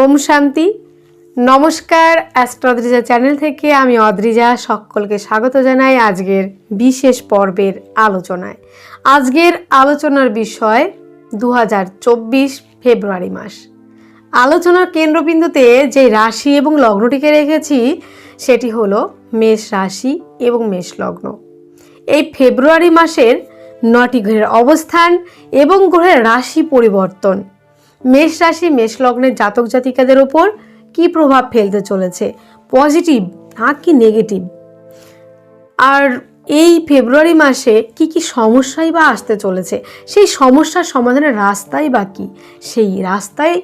ওম শান্তি। নমস্কার অ্যাস্ট্রোদ্রিজা চ্যানেল থেকে আমি অদ্রিজা সকলকে স্বাগত জানাই আজকের বিশেষ পর্বের আলোচনায়। আজকের আলোচনার বিষয় দু হাজার চব্বিশ ফেব্রুয়ারি মাস। আলোচনার কেন্দ্রবিন্দুতে যে রাশি এবং লগ্নটিকে রেখেছি, সেটি হলো মেষ রাশি এবং মেষ লগ্ন। এই ফেব্রুয়ারি মাসের নটি গ্রহের অবস্থান এবং গ্রহের রাশি পরিবর্তন মেষ রাশি, মেষ লগ্নের জাতক জাতিকাদের ওপর কি প্রভাব ফেলতে চলেছে? পজিটিভ আর কি নেগেটিভ আর এই ফেব্রুয়ারি মাসে কি কি সমস্যাই বা আসতে চলেছে? সেই সমস্যার সমাধানের রাস্তাই বা কি? সেই রাস্তায়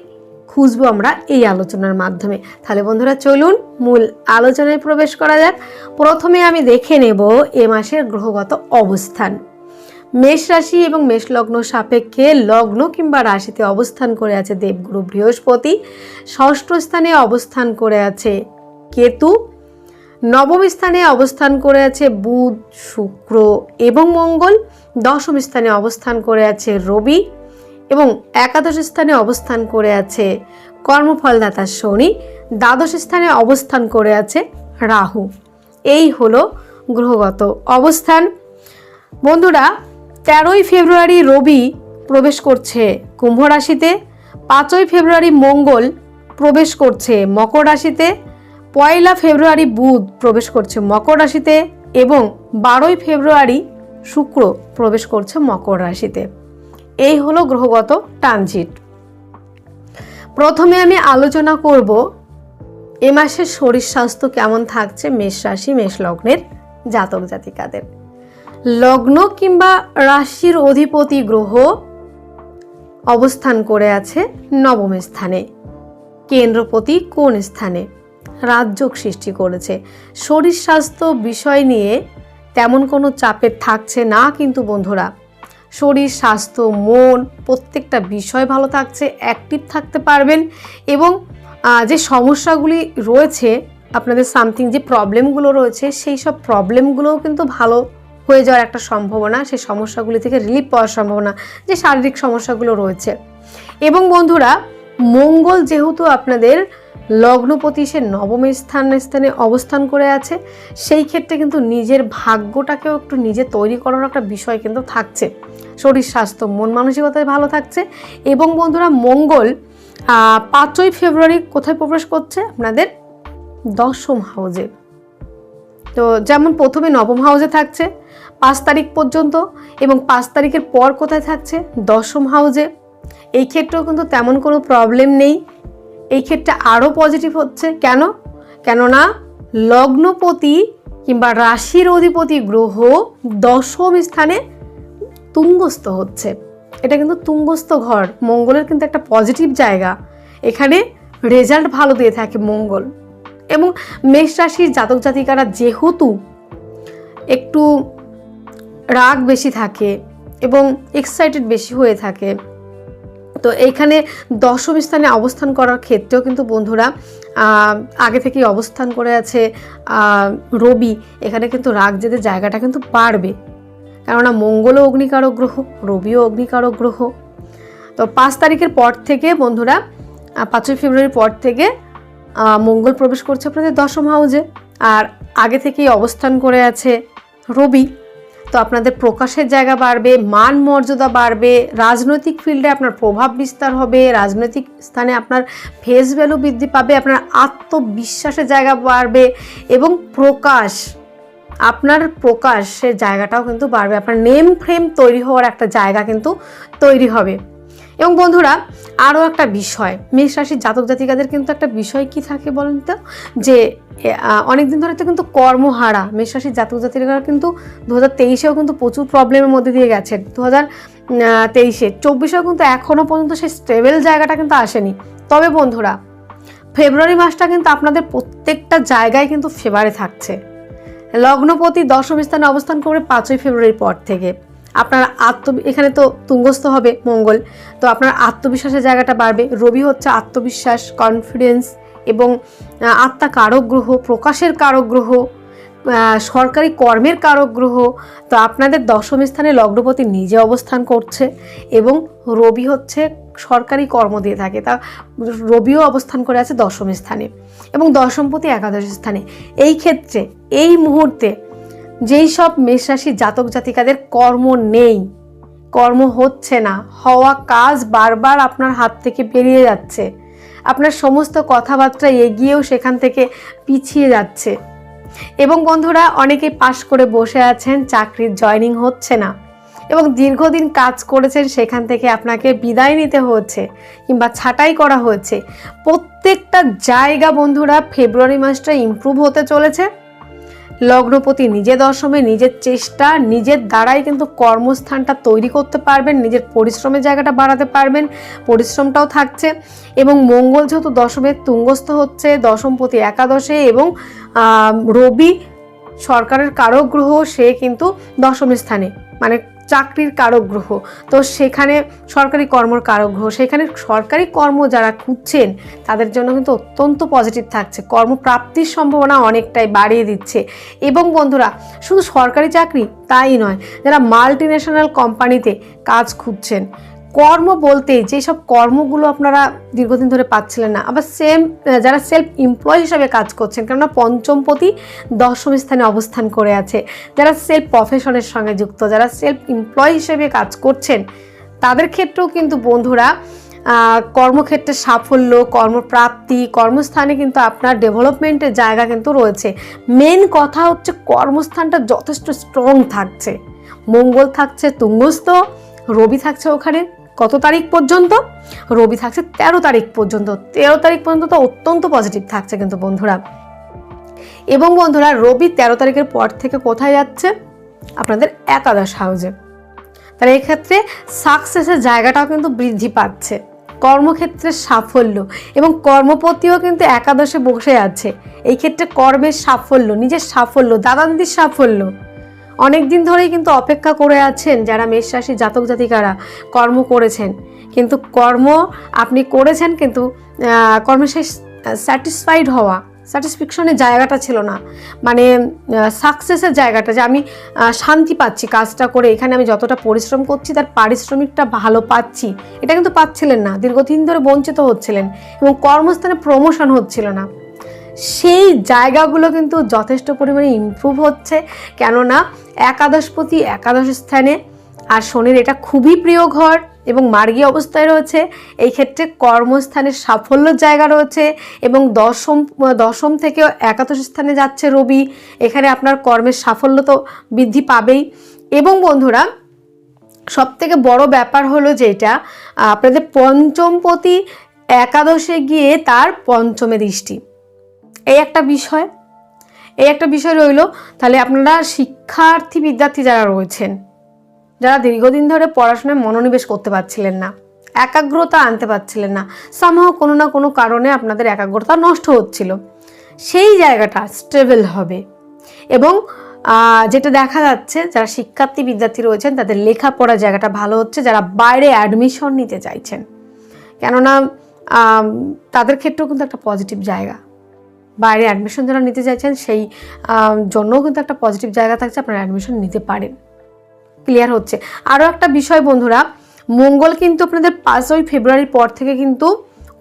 খুঁজবো আমরা এই আলোচনার মাধ্যমে। তাহলে বন্ধুরা, চলুন মূল আলোচনায় প্রবেশ করা যাক। প্রথমে আমি দেখে নেব এ মাসের গ্রহগত অবস্থান। মেষ রাশি এবং মেষ লগ্ন সাপেক্ষে লগ্ন কিংবা রাশিতে অবস্থান করে আছে দেবগুরু বৃহস্পতি। ষষ্ঠ স্থানে অবস্থান করে আছে কেতু। নবম স্থানে অবস্থান করে আছে বুধ, শুক্র এবং মঙ্গল। দশম স্থানে অবস্থান করে আছে রবি এবং একাদশ স্থানে অবস্থান করে আছে কর্মফলদাতা শনি। দ্বাদশ স্থানে অবস্থান করে আছে রাহু। এই হলো গ্রহগত অবস্থান। বন্ধুরা তেরোই ফেব্রুয়ারি রবি প্রবেশ করছে। কুম্ভ রাশিতে পাঁচই ফেব্রুয়ারি মঙ্গল প্রবেশ করছে। মকর রাশিতে পয়লা ফেব্রুয়ারি বুধ প্রবেশ করছে মকর রাশিতে এবং বারোই ফেব্রুয়ারি শুক্র প্রবেশ করছে মকর রাশিতে। এই হলো গ্রহগত ট্রানজিট। প্রথমে আমি আলোচনা করব এ মাসের শরীর স্বাস্থ্য কেমন থাকছে মেষ রাশি, মেষ লগ্নের জাতক জাতিকাদের। লগ্ন কিংবা রাশির অধিপতি গ্রহ অবস্থান করে আছে নবম স্থানে। কেন্দ্রপতি কোন স্থানে? রাজযোগ সৃষ্টি করেছে। শরীর স্বাস্থ্য বিষয় নিয়ে তেমন কোনো চাপের থাকছে না কিন্তু বন্ধুরা। শরীর, স্বাস্থ্য, মন প্রত্যেকটা বিষয় ভালো থাকছে অ্যাক্টিভ থাকতে পারবেন এবং যে সমস্যাগুলি রয়েছে, আপনাদের সামথিং যে প্রবলেমগুলো রয়েছে, সেই সব প্রবলেমগুলোও কিন্তু ভালো হয়ে যাওয়ার একটা সম্ভাবনা, সেই সমস্যাগুলি থেকে রিলিফ পাওয়ার সম্ভাবনা, যে শারীরিক সমস্যাগুলো রয়েছে। এবং বন্ধুরা, মঙ্গল যেহেতু আপনাদের লগ্নপতি, সে নবম স্থান, স্থানে অবস্থান করে আছে, সেই ক্ষেত্রে কিন্তু নিজের ভাগ্যটাকেও একটু নিজে তৈরি করার একটা বিষয় কিন্তু থাকছে। শরীর, স্বাস্থ্য, মন মানসিকতায় ভালো থাকছে। এবং বন্ধুরা, মঙ্গল পাঁচই ফেব্রুয়ারি কোথায় প্রবেশ করছে? আপনাদের দশম হাউজে তো যেমন প্রথমে নবম হাউসে থাকছে পাঁচ তারিখ পর্যন্ত এবং পাঁচ তারিখের পর কোথায় থাকছে দশম হাউসে এই ক্ষেত্রেও কিন্তু তেমন কোনো প্রবলেম নেই। এই ক্ষেত্রে আরও পজিটিভ হচ্ছে। কেন? কেননা লগ্নপতি কিংবা রাশির অধিপতি গ্রহ দশম স্থানে তুঙ্গস্থ হচ্ছে। এটা কিন্তু তুঙ্গস্থ ঘর। মঙ্গলের কিন্তু একটা পজিটিভ জায়গা। এখানে রেজাল্ট ভালো দিয়ে থাকে মঙ্গল। এবং মেষ রাশির জাতক জাতিকারা যেহেতু একটু রাগ বেশি থাকে এবং এক্সাইটেড বেশি হয়ে থাকে। তো এইখানে দশম স্থানে অবস্থান করার ক্ষেত্রেও কিন্তু বন্ধুরা আগে থেকেই অবস্থান করে আছে রবি। এখানে কিন্তু রাগ যেতে জায়গাটা কিন্তু বাড়বে। কেননা মঙ্গলও অগ্নিকারক গ্রহ, রবিও অগ্নিকারক গ্রহ। তো পাঁচ তারিখের পর থেকে বন্ধুরা পাঁচই ফেব্রুয়ারির পর থেকে মঙ্গল প্রবেশ করছে আপনাদের দশম হাউজে আর আগে থেকেই অবস্থান করে আছে রবি। তো আপনাদের প্রকাশের জায়গা বাড়বে, মান মর্যাদা বাড়বে, রাজনৈতিক ফিল্ডে আপনার প্রভাব বিস্তার হবে, রাজনৈতিক স্থানে আপনার ফেস ভ্যালু বৃদ্ধি পাবে, আপনার আত্মবিশ্বাসের জায়গা বাড়বে এবং প্রকাশ, আপনার প্রকাশের জায়গাটাও কিন্তু বাড়বে, আপনার নেম ফ্রেম তৈরি হওয়ার একটা জায়গা কিন্তু তৈরি হবে। এবং বন্ধুরা, আরও একটা বিষয়, মেষ রাশির জাতক জাতিকাদের কিন্তু একটা বিষয় কি থাকে বলেন তো? যে অনেক দিন ধরে তো কিন্তু কর্মহারা, মেষ রাশির জাতক জাতিকারা কিন্তু দু হাজার তেইশেও কিন্তু প্রচুর প্রবলেমের মধ্যে দিয়ে গেছেন। দু হাজার তেইশে, চব্বিশেও কিন্তু এখনও পর্যন্ত সেই স্টেবল জায়গাটা কিন্তু আসেনি। তবে বন্ধুরা, ফেব্রুয়ারি মাসটা কিন্তু আপনাদের প্রত্যেকটা জায়গায় কিন্তু ফেভারে থাকছে। লগ্নপতি দশম স্থানে অবস্থান করবে পাঁচই ফেব্রুয়ারির পর থেকে। আপনার আত্ম এখানে তো তুঙ্গস্থ হবে মঙ্গল। তো আপনার আত্মবিশ্বাসের জায়গাটা বাড়বে। রবি হচ্ছে আত্মবিশ্বাস কনফিডেন্স এবং আত্মা কারক গ্রহ, প্রকাশের কারক গ্রহ সরকারি কর্মের কারক গ্রহ। তো আপনাদের দশম স্থানে লগ্নপতি নিজে অবস্থান করছে এবং রবি হচ্ছে সরকারি কর্ম দিয়ে থাকে। তা রবিও অবস্থান করে আছে দশম স্থানে এবং দশমপতি একাদশ স্থানে। এই ক্ষেত্রে, এই মুহূর্তে যেই সব মেষরাশি জাতক জাতিকাদের কর্ম নেই, কর্ম হচ্ছে না, হওয়া কাজ বারবার আপনার হাত থেকে বেরিয়ে যাচ্ছে। আপনার সমস্ত কথাবার্তা এগিয়েও সেখান থেকে পিছিয়ে যাচ্ছে। এবং বন্ধুরা, অনেকে পাশ করে বসে আছেন, চাকরির জয়নিং হচ্ছে না। এবং দীর্ঘদিন কাজ করেছেন, সেখান থেকে আপনাকে বিদায় নিতে হচ্ছে কিংবা ছাঁটাই করা হয়েছে প্রত্যেকটা জায়গা বন্ধুরা, ফেব্রুয়ারি মাসটা ইমপ্রুভ হতে চলেছে। লগ্নপতি নিজে দশমে, নিজের চেষ্টা, নিজের দ্বারাই কিন্তু কর্মস্থানটা তৈরি করতে পারবেন, নিজের পরিশ্রমের জায়গাটা বাড়াতে পারবেন, পরিশ্রমটাও থাকছে এবং মঙ্গল যেহেতু দশমে তুঙ্গস্থ হচ্ছে, দশমপতি একাদশে এবং রবি সরকারের কারক গ্রহ সে কিন্তু দশম স্থানে মানে চাকরির কারক গ্রহ। তো সেখানে সরকারি কর্মর কারক গ্রহ। সেখানে সরকারি কর্ম যারা খুঁজছেন, তাদের জন্য কিন্তু অত্যন্ত পজিটিভ থাকছে। কর্মপ্রাপ্তির সম্ভাবনা অনেকটাই বাড়িয়ে দিচ্ছে। এবং বন্ধুরা, শুধু সরকারি চাকরি তাই নয়, যারা মাল্টি ন্যাশনাল কোম্পানিতে কাজ খুঁজছেন কর্ম বলতে যেসব কর্মগুলো আপনারা দীর্ঘদিন ধরে পাচ্ছিলেন না, আবার সেম যারা সেলফ এমপ্লয় হিসাবে কাজ করছেন, কেননা পঞ্চমপতি দশম স্থানে অবস্থান করে আছে, যারা সেলফ প্রফেশনের সঙ্গে যুক্ত, যারা সেলফ এমপ্লয় হিসেবে কাজ করছেন, তাদের ক্ষেত্রেও কিন্তু বন্ধুরা কর্মক্ষেত্রে সাফল্য, কর্মপ্রাপ্তি, কর্মস্থানে কিন্তু আপনার ডেভেলপমেন্টের জায়গা কিন্তু রয়েছে। মেন কথা হচ্ছে কর্মস্থানটা যথেষ্ট স্ট্রং থাকছে। মঙ্গল থাকছে, তুঙ্গস্থ, রবি থাকছে ওখানে কত তারিখ পর্যন্ত? রবি থাকছে তেরো তারিখ পর্যন্ত। তেরো তারিখ পর্যন্ত তো অত্যন্ত পজিটিভ থাকছে কিন্তু বন্ধুরা। এবং বন্ধুরা, রবি তেরো তারিখের পর থেকে কোথায় যাচ্ছে? আপনাদের একাদশ হাউজে তাহলে এক্ষেত্রে সাকসেসের জায়গাটাও কিন্তু বৃদ্ধি পাচ্ছে। কর্মক্ষেত্রে সাফল্য এবং কর্মপতিও কিন্তু একাদশে বসে আছে। এই ক্ষেত্রে কর্মের সাফল্য, নিজের সাফল্য দাদাদির সাফল্য। অনেক দিন ধরেই কিন্তু অপেক্ষা করে আছেন যারা মেষ রাশি জাতক জাতিকারা কর্ম করেছেন। কিন্তু কর্ম আপনি করেছেন কিন্তু কর্মে স্যাটিসফাইড হওয়া স্যাটিসফ্যাকশনের জায়গাটা ছিল না। মানে সাকসেসের জায়গাটা যে আমি শান্তি পাচ্ছি কাজটা করে, এখানে আমি যতটা পরিশ্রম করছি তার পারিশ্রমিকটা ভালো পাচ্ছি। এটা কিন্তু পাচ্ছিলেন না, দীর্ঘদিন ধরে বঞ্চিত হচ্ছিলেন এবং কর্মস্থানে প্রমোশন হচ্ছিল না। সেই জায়গাগুলো কিন্তু যথেষ্ট পরিমাণে ইমপ্রুভ হচ্ছে। কেননা একাদশপতি একাদশ স্থানে আর শনির এটা খুবই প্রিয় ঘর এবং মার্গী অবস্থায় রয়েছে। এই ক্ষেত্রে কর্মস্থানের সাফল্যের জায়গা রয়েছে এবং দশম দশম থেকেও একাদশ স্থানে যাচ্ছে রবি। এখানে আপনার কর্মের সাফল্য তো বৃদ্ধি পাবেই। এবং বন্ধুরা সব থেকে বড় ব্যাপার হলো যেটা আপনাদের পঞ্চমপতি একাদশে গিয়ে তার পঞ্চমে দৃষ্টি। এই একটা বিষয়, এই একটা বিষয় রইল, তাহলে আপনারা শিক্ষার্থী বিদ্যার্থী যারা রয়েছেন, যারা দীর্ঘদিন ধরে পড়াশোনায় মনোনিবেশ করতে পারছিলেন না, একাগ্রতা আনতে পারছিলেন না সামহ কোনো না কোনো কারণে আপনাদের একাগ্রতা নষ্ট হচ্ছিল, সেই জায়গাটা স্টেবল হবে। এবং যেটা দেখা যাচ্ছে, যারা শিক্ষার্থী বিদ্যার্থী রয়েছেন, তাদের লেখাপড়ার জায়গাটা ভালো হচ্ছে, যারা বাইরে অ্যাডমিশন নিতে চাইছেন। কেননা তাদের ক্ষেত্রেও কিন্তু একটা পজিটিভ জায়গা। বাইরে অ্যাডমিশন যারা নিতে চাইছেন, সেই জন্যও কিন্তু একটা পজিটিভ জায়গা থাকছে, আপনারা অ্যাডমিশন নিতে পারেন। ক্লিয়ার হচ্ছে। আরও একটা বিষয় বন্ধুরা, মঙ্গল কিন্তু আপনাদের পাঁচই ফেব্রুয়ারির পর থেকে কিন্তু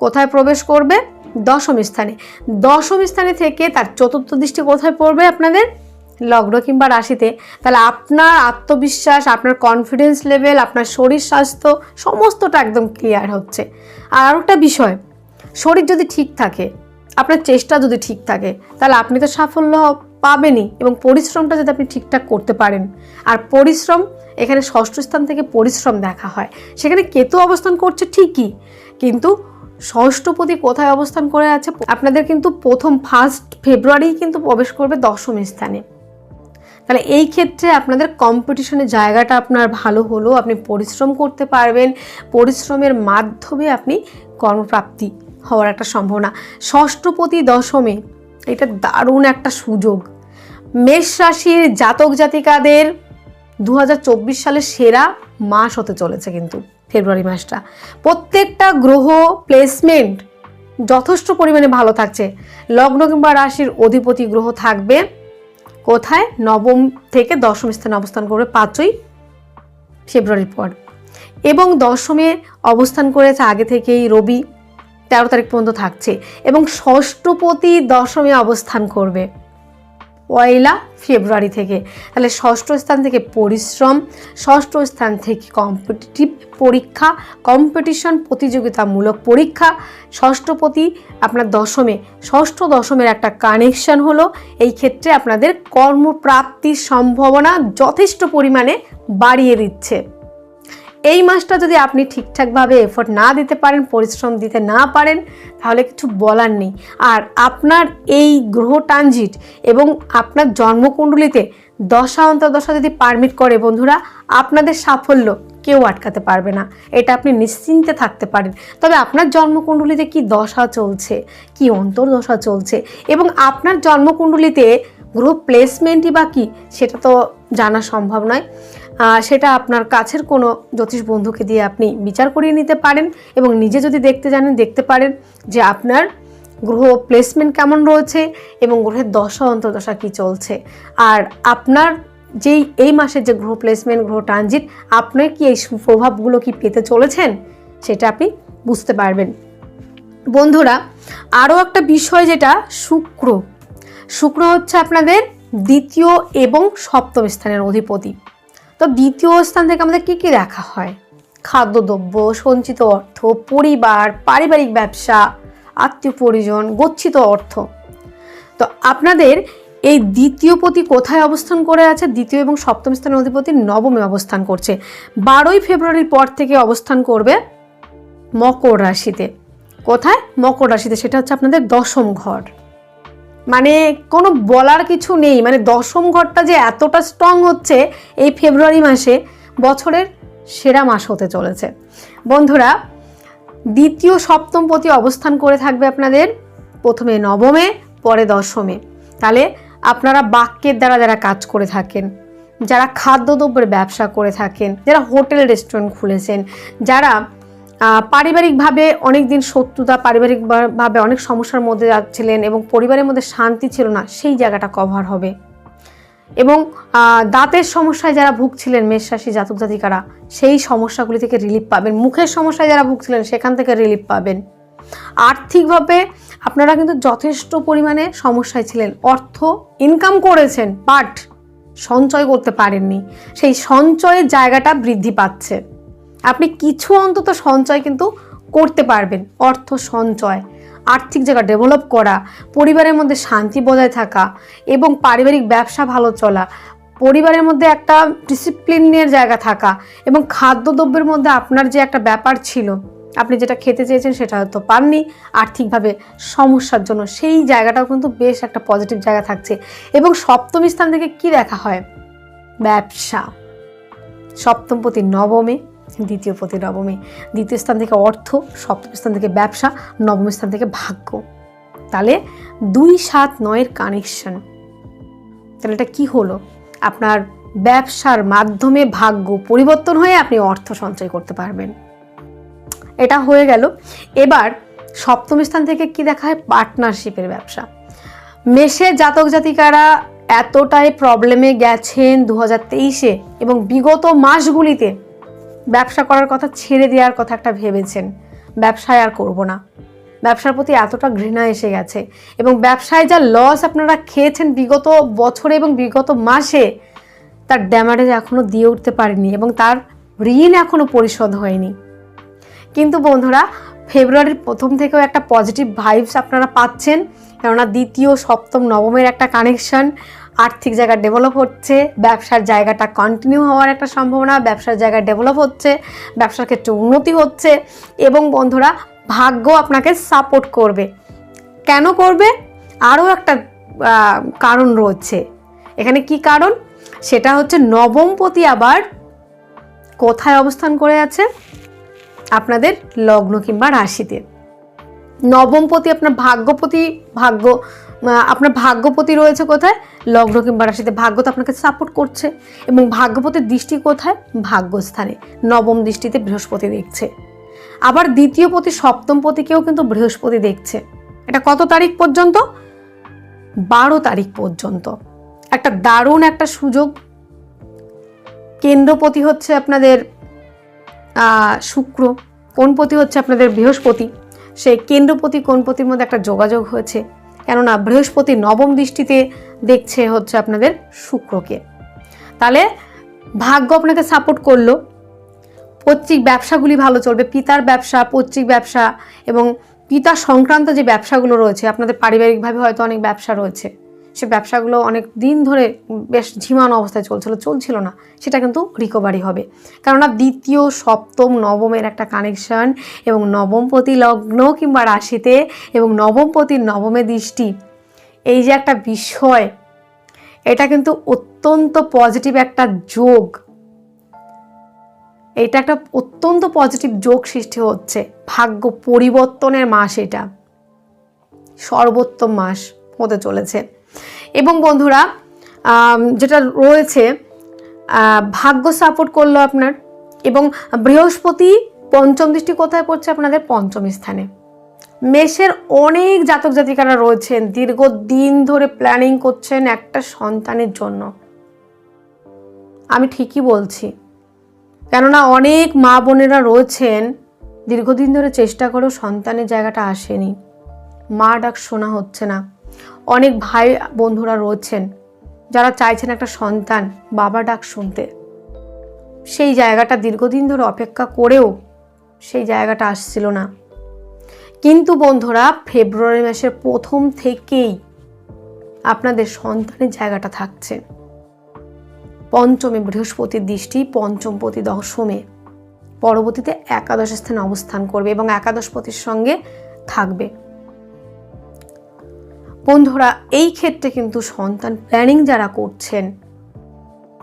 কোথায় প্রবেশ করবে? দশম স্থানে। দশম স্থানে থেকে তার চতুর্থ দৃষ্টি কোথায় পড়বে আপনাদের? লগ্ন কিংবা রাশিতে। তাহলে আপনার আত্মবিশ্বাস, আপনার কনফিডেন্স লেভেল আপনার শরীর স্বাস্থ্য, সমস্তটা একদম ক্লিয়ার হচ্ছে। আর একটা বিষয়, শরীর যদি ঠিক থাকে আপনার চেষ্টা যদি ঠিক থাকে, তাহলে আপনি তো সাফল্য পাবেনই এবং পরিশ্রমটা যদি আপনি ঠিকঠাক করতে পারেন। আর পরিশ্রম, এখানে ষষ্ঠ স্থান থেকে পরিশ্রম দেখা হয়। সেখানে কেতু অবস্থান করছে ঠিকই, কিন্তু ষষ্ঠপতি কোথায় অবস্থান করে আছে? আপনাদের কিন্তু প্রথম ফার্স্ট ফেব্রুয়ারি কিন্তু প্রবেশ করবে দশম স্থানে। তাহলে এই ক্ষেত্রে আপনাদের কম্পিটিশনের জায়গাটা আপনার ভালো হলো, আপনি পরিশ্রম করতে পারবেন। পরিশ্রমের মাধ্যমে আপনি কর্মপ্রাপ্তি হওয়ার একটা সম্ভাবনা। ষষ্ঠপতি দশমে, এটা দারুণ একটা সুযোগ। মেষ রাশির জাতক জাতিকাদের দু সালের সেরা মাস হতে চলেছে কিন্তু ফেব্রুয়ারি মাসটা। প্রত্যেকটা গ্রহ প্লেসমেন্ট যথেষ্ট পরিমাণে ভালো থাকছে। লগ্ন কিংবা রাশির অধিপতি গ্রহ থাকবে কোথায়? নবম থেকে দশম স্থানে অবস্থান করবে পাঁচই ফেব্রুয়ারির পর। এবং দশমে অবস্থান করেছে আগে থেকেই রবি। তেরো তারিখ পর্যন্ত থাকছে এবং ষষ্ঠপতি দশমে অবস্থান করবে পয়লা ফেব্রুয়ারি থেকে। তাহলে ষষ্ঠ স্থান থেকে পরিশ্রম, ষষ্ঠ স্থান থেকে কম্পিটিটিভ পরীক্ষা কম্পিটিশন প্রতিযোগিতামূলক পরীক্ষা, ষষ্ঠপতি আপনার দশমে, ষষ্ঠ দশমের একটা কানেকশন হলো, এই ক্ষেত্রে আপনাদের কর্মপ্রাপ্তির সম্ভাবনা যথেষ্ট পরিমাণে বাড়িয়ে দিচ্ছে। এই মাসটা যদি আপনি ঠিকঠাকভাবে এফোর্ট না দিতে পারেন, পরিশ্রম দিতে না পারেন, তাহলে কিছু বলার নেই। আর আপনার এই গ্রহ ট্রানজিট এবং আপনার জন্মকুণ্ডলিতে দশা অন্তর্দশা যদি পারমিট করে বন্ধুরা, আপনাদের সাফল্য কেউ আটকাতে পারবে না। এটা আপনি নিশ্চিন্তে থাকতে পারেন। তবে আপনার জন্মকুণ্ডলিতে কি দশা চলছে, কি অন্তর্দশা চলছে এবং আপনার জন্মকুণ্ডলিতে গ্রহ প্লেসমেন্টই বা কী, সেটা তো জানা সম্ভব নয়। সেটা আপনার কাছের কোনো জ্যোতিষ বন্ধুকে দিয়ে আপনি বিচার করিয়ে নিতে পারেন এবং নিজে যদি দেখতে জানেন দেখতে পারেন যে আপনার গ্রহ প্লেসমেন্ট কেমন রয়েছে এবং গ্রহের দশা, অন্তর্দশা কী চলছে। আর আপনার যেই এই মাসের যে গ্রহ প্লেসমেন্ট গ্রহ ট্রানজিট আপনি কি এই প্রভাবগুলো কি পেতে চলেছেন? সেটা আপনি বুঝতে পারবেন। বন্ধুরা, আরও একটা বিষয় যেটা শুক্র। শুক্র হচ্ছে আপনাদের দ্বিতীয় এবং সপ্তম স্থানের অধিপতি। তো দ্বিতীয় স্থান থেকে আমাদের কী কী দেখা হয়? খাদ্যদ্রব্য, সঞ্চিত অর্থ, পরিবার, পারিবারিক ব্যবসা, আত্মীয় পরিজন, গচ্ছিত অর্থ। তো আপনাদের এই দ্বিতীয় পতি কোথায় অবস্থান করে আছে? দ্বিতীয় এবং সপ্তম স্থানের অধিপতি নবমে অবস্থান করছে। বারোই ফেব্রুয়ারির পর থেকে অবস্থান করবে মকর রাশিতে। কোথায়? মকর রাশিতে, সেটা হচ্ছে আপনাদের দশম ঘর। মানে কোনো বলার কিছু নেই। মানে দশম ঘরটা যে এতটা স্ট্রং হচ্ছে এই ফেব্রুয়ারি মাসে, বছরের সেরা মাস হতে চলেছে। বন্ধুরা, দ্বিতীয় সপ্তম পতি অবস্থান করে থাকবে আপনাদের প্রথমে নবমে, পরে দশমে। তাহলে আপনারা বাক্যের দ্বারা যারা কাজ করে থাকেন, যারা খাদ্যদ্রব্যের ব্যবসা করে থাকেন, যারা হোটেল, রেস্টুরেন্ট খুলেছেন, যারা পারিবারিকভাবে অনেক দিন শত্রুতা, পারিবারিকভাবে অনেক সমস্যার মধ্যে যাচ্ছিলেন এবং পরিবারের মধ্যে শান্তি ছিল না, সেই জায়গাটা কভার হবে। এবং দাঁতের সমস্যায় যারা ভুগছিলেন মেষরাশি জাতক জাতিকারা, সেই সমস্যাগুলি থেকে রিলিফ পাবেন। মুখের সমস্যায় যারা ভুগছিলেন, সেখান থেকে রিলিফ পাবেন। আর্থিকভাবে আপনারা কিন্তু যথেষ্ট পরিমাণে সমস্যায় ছিলেন। অর্থ ইনকাম করেছেন বাট সঞ্চয় করতে পারেননি। সেই সঞ্চয়ের জায়গাটা বৃদ্ধি পাচ্ছে। আপনি কিছু অন্তত সঞ্চয় কিন্তু করতে পারবেন। অর্থ সঞ্চয়, আর্থিক জায়গা ডেভেলপ করা, পরিবারের মধ্যে শান্তি বজায় থাকা এবং পারিবারিক ব্যবসা ভালো চলা, পরিবারের মধ্যে একটা ডিসিপ্লিনের জায়গা থাকা এবং খাদ্যদ্রব্যের মধ্যে আপনার যে একটা ব্যাপার ছিল, আপনি যেটা খেতে চেয়েছেন সেটা হয়তো পাননি, আর্থিকভাবে সমস্যার জন্য সেই জায়গাটাও কিন্তু বেশ একটা পজিটিভ জায়গা থাকছে। এবং সপ্তম স্থান থেকে কি দেখা হয়? ব্যবসা। সপ্তম পতি নবমে। দ্বিতীয় পতি নবমী। দ্বিতীয় স্থান থেকে অর্থ, সপ্তম স্থান থেকে ব্যবসা, নবম স্থান থেকে ভাগ্য। তাহলে দুই সাত নয়ের কানেকশন তাহলে এটা কি হলো? আপনার ব্যবসার মাধ্যমে ভাগ্য পরিবর্তন হয়ে আপনি অর্থ সঞ্চয় করতে পারবেন। এটা হয়ে গেল। এবার সপ্তম স্থান থেকে কি দেখা হয়? পার্টনারশিপের ব্যবসা। মেষের জাতক জাতিকারা এতটাই প্রবলেমে গেছেন দু হাজার তেইশে এবং বিগত মাসগুলিতে ব্যবসা করার কথা ছেড়ে দেওয়ার কথা একটা ভেবেছেন, ব্যবসায় আর করব না। ব্যবসার প্রতি এতটা ঘৃণা এসে গেছে এবং ব্যবসায় যা লস আপনারা খেয়েছেন বিগত বছরে এবং বিগত মাসে, তার ড্যামারেজ এখনও দিয়ে উঠতে পারেনি এবং তার ঋণ এখনও পরিশোধ হয়নি। কিন্তু বন্ধুরা, ফেব্রুয়ারির প্রথম থেকেও একটা পজিটিভ ভাইবস আপনারা পাচ্ছেন, কেননা দ্বিতীয়, সপ্তম, নবমের একটা কানেকশন আর্থিক জায়গা ডেভেলপ হচ্ছে, ব্যবসার জায়গাটা কন্টিনিউ হওয়ার একটা সম্ভাবনা, ব্যবসার জায়গা ডেভেলপ হচ্ছে, ব্যবসার ক্ষেত্রে উন্নতি হচ্ছে এবং বন্ধুরা, ভাগ্য আপনাকে সাপোর্ট করবে। কেন করবে? আরও একটা কারণ রয়েছে। এখানে কি কারণ? সেটা হচ্ছে নবমপতি আবার কোথায় অবস্থান করে আছে? আপনাদের লগ্ন কিংবা রাশিতে। নবমপতি আপনার ভাগ্যপতি, ভাগ্য আপনার ভাগ্যপতি রয়েছে কোথায়? লগ্ন কিংবা রাশিতে ভাগ্য তো আপনাকে সাপোর্ট করছে এবং ভাগ্যপতির দৃষ্টি কোথায়? ভাগ্যস্থানে। নবম দৃষ্টিতে বৃহস্পতি দেখছে। আবার দ্বিতীয় পতি, সপ্তম পতিকেও কিন্তু বৃহস্পতি দেখছে। এটা কত তারিখ পর্যন্ত? বারো তারিখ পর্যন্ত। একটা দারুণ একটা সুযোগ। কেন্দ্রপতি হচ্ছে আপনাদের শুক্র। কোনপতি হচ্ছে আপনাদের বৃহস্পতি? সেই কেন্দ্রপতি কোনপতির মধ্যে একটা যোগাযোগ হয়েছে? কেননা বৃহস্পতি নবম দৃষ্টিতে দেখছে হচ্ছে আপনাদের শুক্রকে। তাহলে ভাগ্য আপনাকে সাপোর্ট করল। পৈতৃক ব্যবসাগুলি ভালো চলবে, পিতার ব্যবসা, পৈতৃক ব্যবসা এবং পিতা সংক্রান্ত যে ব্যবসাগুলো রয়েছে, আপনাদের পারিবারিকভাবে হয়তো অনেক ব্যবসা রয়েছে। সে ব্যবসাগুলো অনেক দিন ধরে বেশ ঝিমানো অবস্থায় চলছিল চলছিল না। সেটা কিন্তু রিকভারি হবে। কেননা দ্বিতীয়, সপ্তম, নবমের একটা কানেকশন এবং নবমপতি লগ্ন কিংবা রাশিতে এবং নবমপতির নবমে দৃষ্টি, এই যে একটা বিষয়, এটা কিন্তু অত্যন্ত পজিটিভ একটা যোগ। এটা একটা অত্যন্ত পজিটিভ যোগ সৃষ্টি হচ্ছে। ভাগ্য পরিবর্তনের মাস এটা। সর্বোত্তম মাস হতে চলেছে। এবং বন্ধুরা যেটা রয়েছে ভাগ্য সাপোর্ট করল আপনার এবং বৃহস্পতি পঞ্চম দৃষ্টি কোথায় পড়ছে আপনাদের? পঞ্চম স্থানে। মেষের অনেক জাতক জাতিকারা রয়েছেন, দীর্ঘদিন ধরে প্ল্যানিং করছেন একটা সন্তানের জন্য। আমি ঠিকই বলছি। কেননা অনেক মা বোনেরা রয়েছেন, দীর্ঘদিন ধরে চেষ্টা করেও সন্তানের জায়গাটা আসেনি। মা ডাক শোনা হচ্ছে না। অনেক ভাই বন্ধুরা রয়েছেন যারা চাইছেন একটা সন্তান বাবা ডাক শুনতে। সেই জায়গাটা দীর্ঘদিন ধরে অপেক্ষা করেও সেই জায়গাটা আসছিল না। কিন্তু বন্ধুরা, ফেব্রুয়ারি মাসের প্রথম থেকেই আপনাদের সন্তানের জায়গাটা থাকছে। পঞ্চমে বৃহস্পতির দৃষ্টি, পঞ্চমপতি দশমে পরবর্তীতে একাদশ স্থানে অবস্থান করবে এবং একাদশপতির সঙ্গে থাকবে। বন্ধুরা, এই ক্ষেত্রে কিন্তু সন্তান প্ল্যানিং যারা করছেন,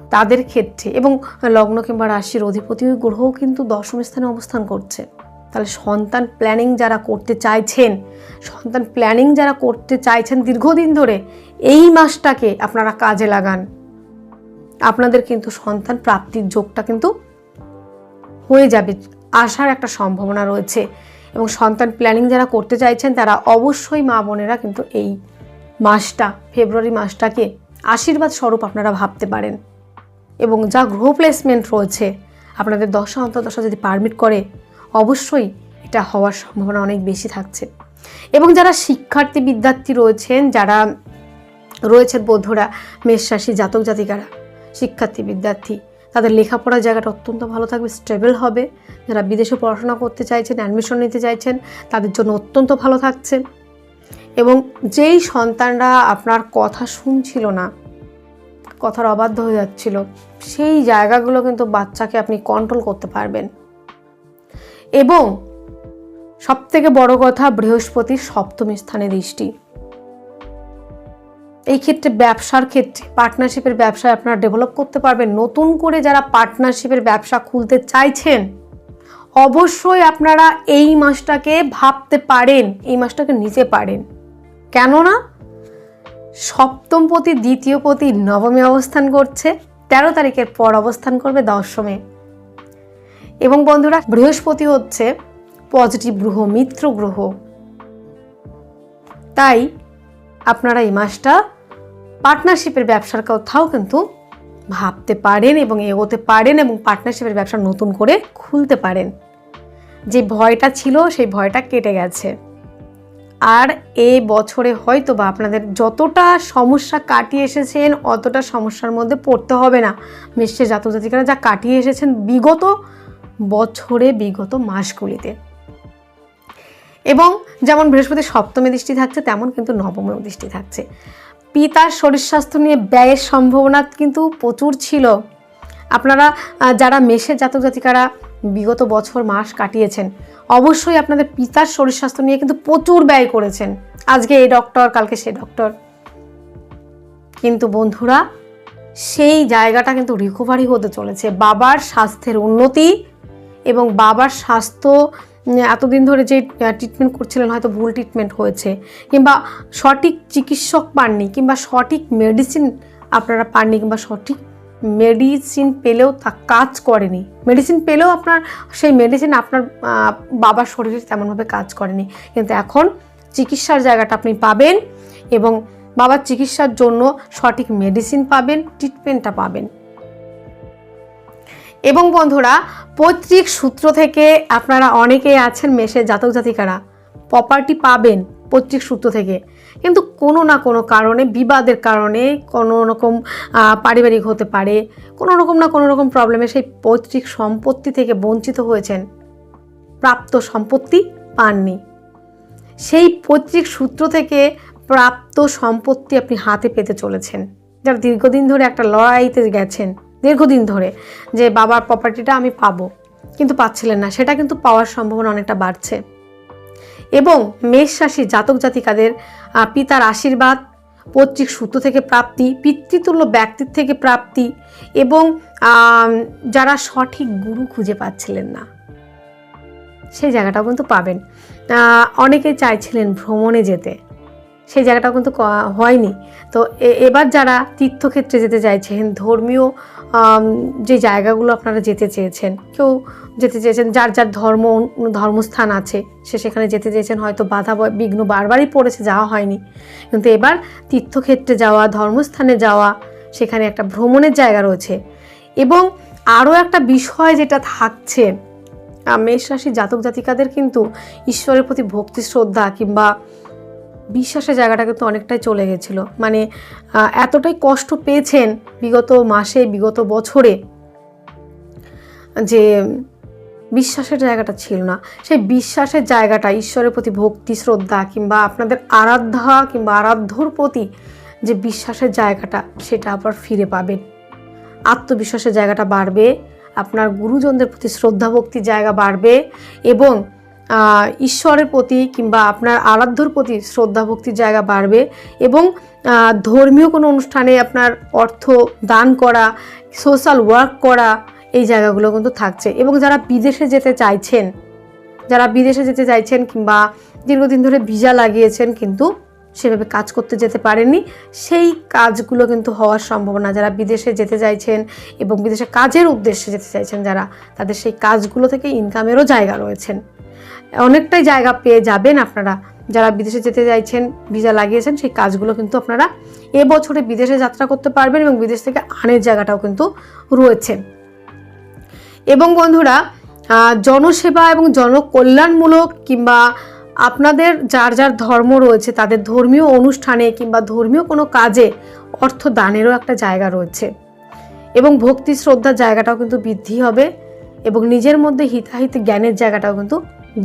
তাদের ক্ষেত্রে এবং লগ্ন কিংবা রাশির অধিপতি গ্রহও কিন্তু দশম স্থানে অবস্থান করছে। তাহলে সন্তান প্ল্যানিং যারা করতে চাইছেন, সন্তান প্ল্যানিং যারা করতে চাইছেন দীর্ঘদিন ধরে, এই মাসটাকে আপনারা কাজে লাগান। আপনাদের কিন্তু সন্তান প্রাপ্তির যোগটা কিন্তু হয়ে যাবে, আসার একটা সম্ভাবনা রয়েছে। এবং সন্তান প্ল্যানিং যারা করতে চাইছেন, তারা অবশ্যই মা বোনেরা কিন্তু এই মাসটা, ফেব্রুয়ারি মাসটাকে আশীর্বাদ স্বরূপ আপনারা ভাবতে পারেন। এবং যা গ্রহ প্লেসমেন্ট রয়েছে, আপনাদের দশা অন্তর্দশা যদি পারমিট করে, অবশ্যই এটা হওয়ার সম্ভাবনা অনেক বেশি থাকছে। এবং যারা শিক্ষার্থী বিদ্যার্থী রয়েছেন, যারা রয়েছেন বৌদ্ধরা মেষ রাশি জাতক জাতিকারা, শিক্ষার্থী বিদ্যার্থী, তাদের লেখাপড়ার জায়গাটা অত্যন্ত ভালো থাকবে স্টেবল হবে। যারা বিদেশে পড়াশোনা করতে চাইছেন অ্যাডমিশন নিতে চাইছেন, তাদের জন্য অত্যন্ত ভালো থাকছে। এবং যেই সন্তানরা আপনার কথা শুনছিল না, কথার অবাধ্য হয়ে যাচ্ছিল, সেই জায়গাগুলো কিন্তু বাচ্চাকে আপনি কন্ট্রোল করতে পারবেন। এবং সবথেকে বড় কথা, বৃহস্পতির সপ্তম স্থানে দৃষ্টি। এই ক্ষেত্রে ব্যবসার ক্ষেত্রে পার্টনারশিপের ব্যবসায় আপনারা ডেভেলপ করতে পারবেন। নতুন করে যারা পার্টনারশিপের ব্যবসা খুলতে চাইছেন, অবশ্যই আপনারা এই মাসটাকে ভাবতে পারেন, এই মাসটাকে নিতে পারেন। কেননা সপ্তমপতি দ্বিতীয়পতি নবমে অবস্থান করছে, তেরো তারিখের পর অবস্থান করবে দশমে। এবং বন্ধুরা, বৃহস্পতি হচ্ছে পজিটিভ গ্রহ, মিত্র গ্রহ। তাই আপনারা এই মাসটা পার্টনারশিপের ব্যবসার কোথাও কিন্তু ভাবতে পারেন এবং এগোতে পারেন এবং পার্টনারশিপের ব্যবসা নতুন করে খুলতে পারেন। যে ভয়টা ছিল, সেই ভয়টা কেটে গেছে। আর এ বছরে হয়তো বা আপনাদের যতটা সমস্যা কাটিয়ে এসেছেন, অতটা সমস্যার মধ্যে পড়তে হবে না। মেষের জাতক জাতিকারা যা কাটিয়ে এসেছেন বিগত বছরে, বিগত মাসগুলিতে। এবং যেমন বৃহস্পতি সপ্তমে দৃষ্টি থাকছে, তেমন কিন্তু নবমেও দৃষ্টি থাকছে। পিতার শরীর স্বাস্থ্য নিয়ে ব্যয়ের সম্ভাবনা কিন্তু প্রচুর ছিল। আপনারা যারা মেষের জাতক জাতিকারা বিগত বছর মাস কাটিয়েছেন অবশ্যই আপনাদের পিতার শরীর স্বাস্থ্য নিয়ে কিন্তু প্রচুর ব্যয় করেছেন। আজকে এই ডক্টর কালকে সে ডক্টর কিন্তু বন্ধুরা, সেই জায়গাটা কিন্তু রিকভারি হতে চলেছে। বাবার স্বাস্থ্যের উন্নতি এবং বাবার স্বাস্থ্য এতদিন ধরে যে ট্রিটমেন্ট করছিলেন হয়তো ভুল ট্রিটমেন্ট হয়েছে কিংবা সঠিক চিকিৎসক পাননি কিংবা সঠিক মেডিসিন আপনারা পাননি কিংবা সঠিক মেডিসিন পেলেও তা কাজ করেনি। মেডিসিন পেলেও আপনার, সেই মেডিসিন আপনার বাবার শরীরে তেমনভাবে কাজ করেনি। কিন্তু এখন চিকিৎসার জায়গাটা আপনি পাবেন এবং বাবার চিকিৎসার জন্য সঠিক মেডিসিন পাবেন ট্রিটমেন্টটা পাবেন। এবং বন্ধুরা, পৈতৃক সূত্র থেকে আপনারা অনেকেই আছেন মেষের জাতক জাতিকারা। প্রপার্টি পাবেন পৈতৃক সূত্র থেকে। কিন্তু কোনো না কোনো কারণে, বিবাদের কারণে কোনো রকম পারিবারিক হতে পারে, কোনো রকম না কোনো রকম প্রবলেমে সেই পৈতৃক সম্পত্তি থেকে বঞ্চিত হয়েছেন, প্রাপ্ত সম্পত্তি পাননি। সেই পৈতৃক সূত্র থেকে প্রাপ্ত সম্পত্তি আপনি হাতে পেতে চলেছেন। যারা দীর্ঘদিন ধরে একটা লড়াইতে গেছেন, দীর্ঘদিন ধরে, যে বাবার প্রপার্টিটা আমি পাবো, কিন্তু পাচ্ছিলেন না, সেটা কিন্তু পাওয়ার সম্ভাবনা অনেকটা বাড়ছে। এবং মেষ রাশি জাতক জাতিকাদের পিতার আশীর্বাদ, পৈতৃক সূত্র থেকে প্রাপ্তি, পিতৃতুল্য ব্যক্তির থেকে প্রাপ্তি এবং যারা সঠিক গুরু খুঁজে পাচ্ছিলেন না। সেই জায়গাটাও কিন্তু পাবেন। অনেকে চাইছিলেন ভ্রমণে যেতে। সেই জায়গাটাও কিন্তু হয়নি। তো এবার যারা তীর্থক্ষেত্রে যেতে চাইছেন, ধর্মীয় যে জায়গাগুলো আপনারা যেতে চেয়েছেন, কেউ যেতে চেয়েছেন, যার যার ধর্ম, ধর্মস্থান আছে, সে সেখানে যেতে চেয়েছেন, হয়তো বাধা বিঘ্ন বারবারই পড়েছে, যাওয়া হয়নি। কিন্তু এবার তীর্থক্ষেত্রে যাওয়া, ধর্মস্থানে যাওয়া, সেখানে একটা ভ্রমণের জায়গা রয়েছে। এবং আরও একটা বিষয় যেটা থাকছে মেষ রাশি জাতক জাতিকাদের কিন্তু ঈশ্বরের প্রতি ভক্তি, শ্রদ্ধা কিংবা বিশ্বাসের জায়গাটা কিন্তু অনেকটাই চলে গেছিল। মানে এতটাই কষ্ট পেয়েছেন বিগত মাসে, বিগত বছরে, যে বিশ্বাসের জায়গাটা ছিল না। সেই বিশ্বাসের জায়গাটা, ঈশ্বরের প্রতি ভক্তি, শ্রদ্ধা কিংবা আপনাদের আরাধ্যা কিংবা আরাধ্যর প্রতি যে বিশ্বাসের জায়গাটা, সেটা আবার ফিরে পাবেন। আত্মবিশ্বাসের জায়গাটা বাড়বে, আপনার গুরুজনদের প্রতি শ্রদ্ধা ভক্তির জায়গা বাড়বে এবং ঈশ্বরের প্রতি কিংবা আপনার আরাধ্যর প্রতি শ্রদ্ধা ভক্তির জায়গা বাড়বে এবং ধর্মীয় কোনো অনুষ্ঠানে আপনার অর্থ দান করা সোশ্যাল ওয়ার্ক করা এই জায়গাগুলো কিন্তু থাকছে। এবং যারা বিদেশে যেতে চাইছেন, যারা বিদেশে যেতে চাইছেন কিংবা দীর্ঘদিন ধরে ভিসা লাগিয়েছেন কিন্তু সেভাবে কাজ করতে যেতে পারেননি, সেই কাজগুলো কিন্তু হওয়ার সম্ভাবনা, যারা বিদেশে যেতে চাইছেন এবং বিদেশে কাজের উদ্দেশ্যে যেতে চাইছেন যারা, তাদের সেই কাজগুলো থেকে ইনকামেরও জায়গা রয়েছেন। অনেকটাই জায়গা পেয়ে যাবেন আপনারা। যারা বিদেশে যেতে চাইছেন, ভিসা লাগিয়েছেন, সেই কাজগুলো কিন্তু আপনারা এবছরে বিদেশে যাত্রা করতে পারবেন এবং বিদেশ থেকে আনের জায়গাটাও কিন্তু রয়েছে। এবং বন্ধুরা জনসেবা এবং জনকল্যাণমূলক কিংবা আপনাদের যার যার ধর্ম রয়েছে, তাদের ধর্মীয় অনুষ্ঠানে কিংবা ধর্মীয় কোনো কাজে অর্থ দানেরও একটা জায়গা রয়েছে। এবং ভক্তি শ্রদ্ধার জায়গাটাও কিন্তু বৃদ্ধি হবে এবং নিজের মধ্যে হিতাহিত জ্ঞানের জায়গাটাও কিন্তু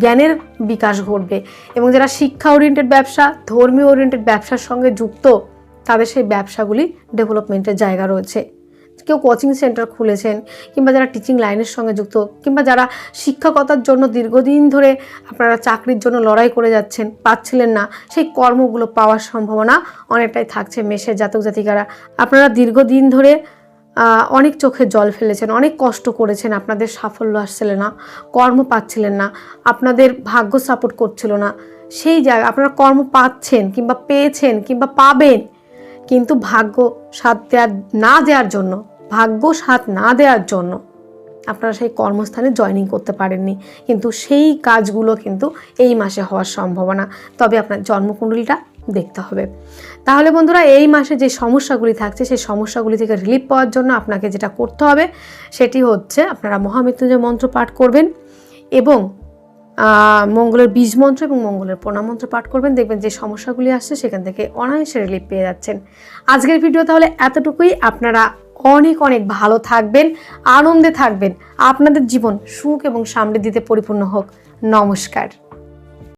জ্ঞানের বিকাশ ঘটবে। এবং যারা শিক্ষা ওরিয়েন্টেড ব্যবসা ধর্মীয় ওরিয়েন্টেড ব্যবসার সঙ্গে যুক্ত, তাদের সেই ব্যবসাগুলি ডেভেলপমেন্টের জায়গা রয়েছে। কেউ কোচিং সেন্টার খুলেছেন, কিংবা যারা টিচিং লাইনের সঙ্গে যুক্ত, কিংবা যারা শিক্ষকতার জন্য দীর্ঘদিন ধরে আপনারা চাকরির জন্য লড়াই করে যাচ্ছেন, পাচ্ছিলেন না, সেই কর্মগুলো পাওয়ার সম্ভাবনা অনেকটাই থাকছে মেষের জাতক জাতিকারা আপনারা দীর্ঘদিন ধরে অনেক চোখে জল ফেলেছেন, অনেক কষ্ট করেছেন, আপনাদের সাফল্য আসছিল না, কর্ম পাচ্ছিলেন না, আপনাদের ভাগ্য সাপোর্ট করছিল না, সেই জায়গায় আপনারা কর্ম পাচ্ছেন কিংবা পেয়েছেন কিংবা পাবেন, কিন্তু ভাগ্য সাথ দেওয়ার না দেওয়ার জন্য, ভাগ্য সাথ না দেওয়ার জন্য আপনারা সেই কর্মস্থানে জয়েনিং করতে পারেননি, কিন্তু সেই কাজগুলো কিন্তু এই মাসে হওয়ার সম্ভাবনা। তবে আপনার জন্মকুণ্ডলীটা দেখতে হবে। তাহলে বন্ধুরা, এই মাসে যে সমস্যাগুলি থাকছে, সেই সমস্যাগুলি থেকে রিলিফ পাওয়ার জন্য আপনাকে যেটা করতে হবে, সেটি হচ্ছে আপনারা মহামৃত্যুঞ্জয় মন্ত্র পাঠ করবেন এবং মঙ্গলের বীজ মন্ত্র এবং মঙ্গলের প্রণাম মন্ত্র পাঠ করবেন। দেখবেন যে সমস্যাগুলি আসছে, সেখান থেকে অনায়াসে রিলিফ পেয়ে যাচ্ছেন। আজকের ভিডিও তাহলে এতটুকুই। আপনারা অনেক অনেক ভালো থাকবেন, আনন্দে থাকবেন। আপনাদের জীবন সুখ এবং সমৃদ্ধিতে পরিপূর্ণ হোক। নমস্কার।